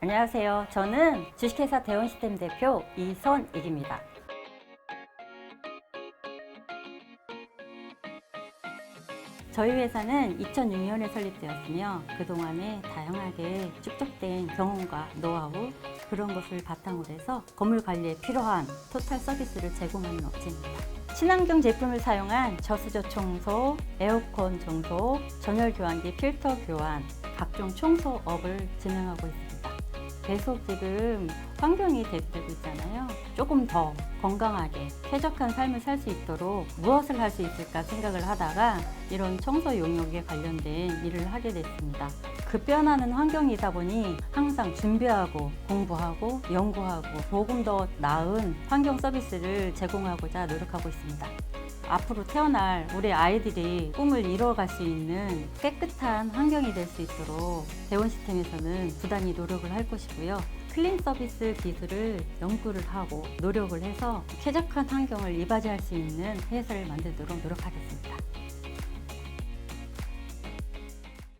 안녕하세요. 저는 주식회사 대원시스템 대표 이선익입니다. 저희 회사는 2006년에 설립되었으며 그동안에 다양하게 축적된 경험과 노하우 그런 것을 바탕으로 해서 건물 관리에 필요한 토탈 서비스를 제공하는 업체입니다. 친환경 제품을 사용한 저수저 청소, 에어컨 청소, 전열 교환기 필터 교환, 각종 청소업을 진행하고 있습니다. 계속 지금 환경이 대두되고 있잖아요. 조금 더 건강하게 쾌적한 삶을 살 수 있도록 무엇을 할 수 있을까 생각을 하다가 이런 청소 용역에 관련된 일을 하게 됐습니다. 급변하는 환경이다 보니 항상 준비하고 공부하고 연구하고 조금 더 나은 환경 서비스를 제공하고자 노력하고 있습니다. 앞으로 태어날 우리 아이들이 꿈을 이뤄갈 수 있는 깨끗한 환경이 될 수 있도록 대원 시스템에서는 부단히 노력을 할 것이고요. 클린 서비스 기술을 연구를 하고 노력을 해서 쾌적한 환경을 이바지할 수 있는 회사를 만들도록 노력하겠습니다.